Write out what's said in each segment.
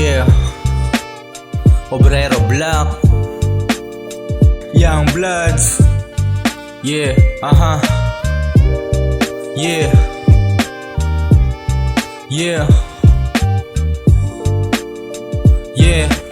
Yeah. Obrero Black Young Bloods. Yeah, uh-huh. Yeah. Yeah. Yeah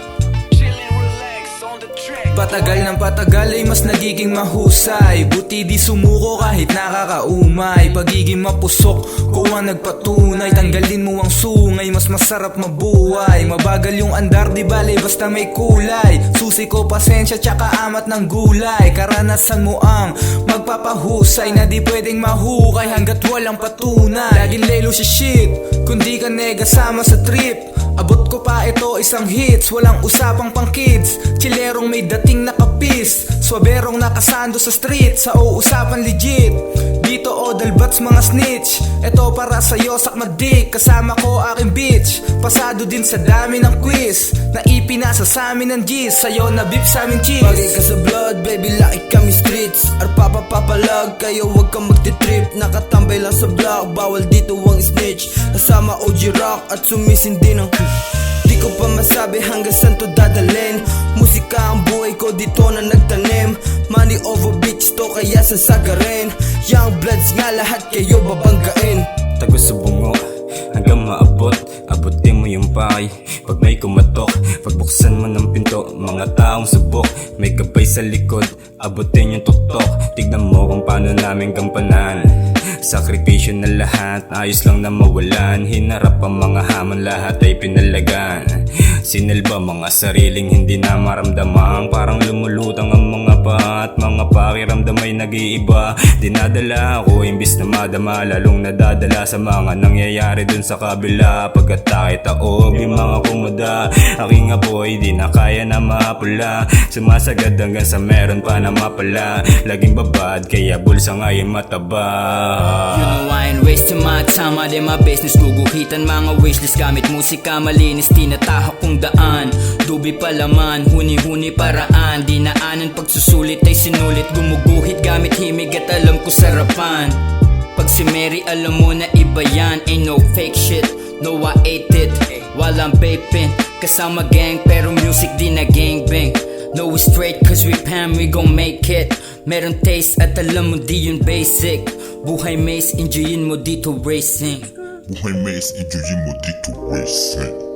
Patagal ng patagal ay mas nagiging mahusay. Buti di sumuko kahit nakakaumay. Pagiging mapusok ko ang nagpatunay. Tanggalin mo ang sungay mas masarap mabuhay. Mabagal yung andar di bale basta may kulay. Susi ko pasensya tsaka amat ng gulay. Karanasan mo ang magpapahusay Na di pwedeng mahukay hanggat walang patunay. Laging lelo si shit Kundi ka nega sama sa trip Abot ko pa ito isang hits Walang usapang pang kids. Chilerong may dating nakapis Swaberong nakasando sa street Sa uusapan legit. Dito odal bats mga snitch. Ito para sa'yo sakmadik Kasama ko aking bitch. Pasado din sa dami ng quiz Na ipinasa sa amin ng G's Sa'yo na beef sa amin cheese. Bagay ka sa blood, baby, laki kami streets. Arpa papalag, kayo wag kang magtitrip. Nakatambay lang sa block, bawal snitch Kasama OG Rock at sumisindi ng Di ko pa masabi hanggang saan to dadalhin. Musika ang buhay ko dito na nagtanim. Money over bitch to kaya sasagarin. Young bloods nga lahat kayo babanggain. Tagos sa Pag may kumatok. Pagbuksan mo ng pinto Mga taong subok. May gabay sa likod Abutin yung tuktok. Tignan mo kung paano namin gampanan. Sakripisyo na lahat Ayos lang na mawalan. Hinarap ang mga hamon Lahat ay pinalagan. Sinalba mga sariling hindi na maramdaman. Parang lumulutang ang mga pa At mga pakiramdam ay nag-iiba. Dinadala ako imbis na madama Lalong nadadala sa mga nangyayari dun sa kabila. Pagkatake taob yung mga kumuda Aking apoy di na kaya na mapula. Sumasagad hanggang sa meron pa na mapala. Laging babad kaya bulsa ngayon mataba. You know I ain't wasting my time I did my business. Guguhitan mga wishlist Gamit musika malinis Tinatahak kong daan. Dubi palaman Huni-huni paraan Dinaanan pagsusulit ay sinulit Gumuguhit gamit himig at alam ko sarapan. Pag si Mary alam mo na iba yan. Ain't no fake shit No I ate it. I'm vaping Kasama gang pero music di na gangbang. No we straight cause we pan we gon' make it. Meron taste at alam mo di yun basic. Buhay maze enjoyin mo dito racing. Buhay maze, enjoyin mo dito, racing